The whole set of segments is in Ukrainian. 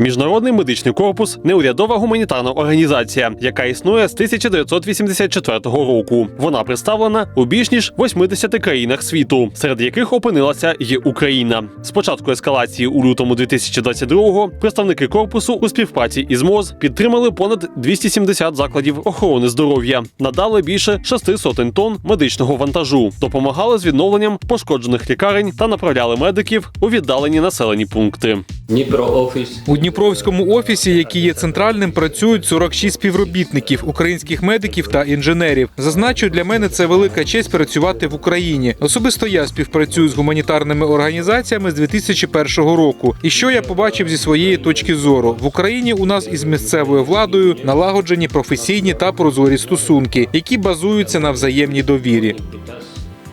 Міжнародний медичний корпус неурядова гуманітарна організація, яка існує з 1984 року. Вона представлена у більш ніж 80 країнах світу, серед яких опинилася й Україна. З початку ескалації у лютому 2022-го представники корпусу у співпраці із МОЗ підтримали понад 270 закладів охорони здоров'я, надали більше 6 сотень тонн медичного вантажу, допомагали з відновленням пошкоджених лікарень та направляли медиків у віддалені населені пункти. Дніпро офіс. У Дніпровському офісі, який є центральним, працюють 46 співробітників, українських медиків та інженерів. Зазначу, для мене це велика честь працювати в Україні. Особисто я співпрацюю з гуманітарними організаціями з 2001 року. І що я побачив зі своєї точки зору в Україні? У нас із місцевою владою налагоджені професійні та прозорі стосунки, які базуються на взаємній довірі.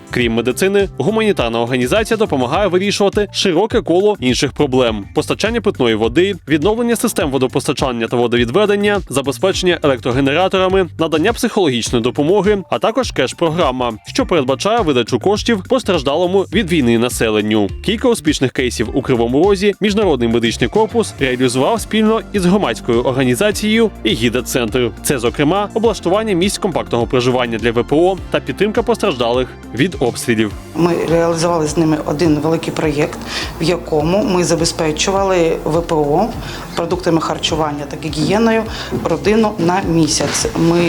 Крім медицини, гуманітарна організація допомагає вирішувати широке коло інших проблем: постачання питної води, відновлення систем водопостачання та водовідведення, забезпечення електрогенераторами, надання психологічної допомоги, а також кеш-програма, що передбачає видачу коштів постраждалому від війни населенню. Кілька успішних кейсів у Кривому Розі міжнародний медичний корпус реалізував спільно із громадською організацією «Егіда Центр. Це, зокрема, облаштування місць компактного проживання для ВПО та підтримка постраждалих від обстрілів. Ми реалізували з ними один великий проєкт, в якому ми забезпечували ВПО продуктами харчування та гігієною родину на місяць. Ми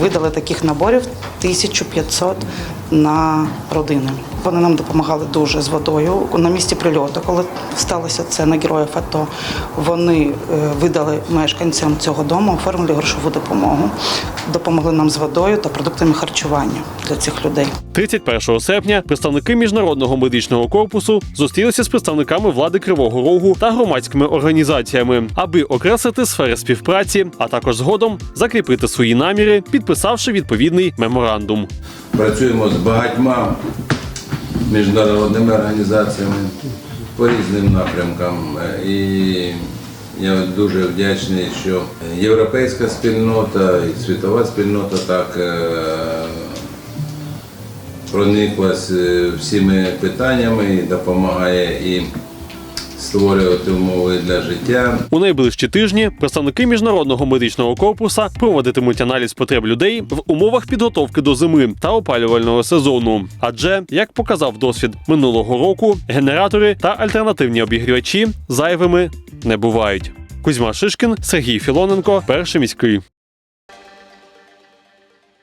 видали таких наборів 1500 на родини. Вони нам допомагали дуже з водою. На місці прильоту, коли сталося це на героїв АТО, вони е, видали мешканцям цього дому, оформили грошову допомогу, допомогли нам з водою та продуктами харчування для цих людей. 31 серпня представники міжнародного медичного корпусу зустрілися з представниками влади Кривого Рогу та громадськими організаціями, аби окреслити сфери співпраці, а також згодом закріпити свої наміри, підписавши відповідний меморандум. Працюємо з багатьма міжнародними організаціями по різним напрямкам. Е, І я дуже вдячний, що європейська спільнота і світова спільнота так е, прониклась е, всіми питаннями і допомагає і створювати умови для життя. У найближчі тижні представники міжнародного медичного корпуса проводитимуть аналіз потреб людей в умовах підготовки до зими та опалювального сезону. Адже, як показав досвід минулого року, генератори та альтернативні обігрівачі зайвими не бувають. Кузьма Шишкін, Сергій Філоненко, перший міський.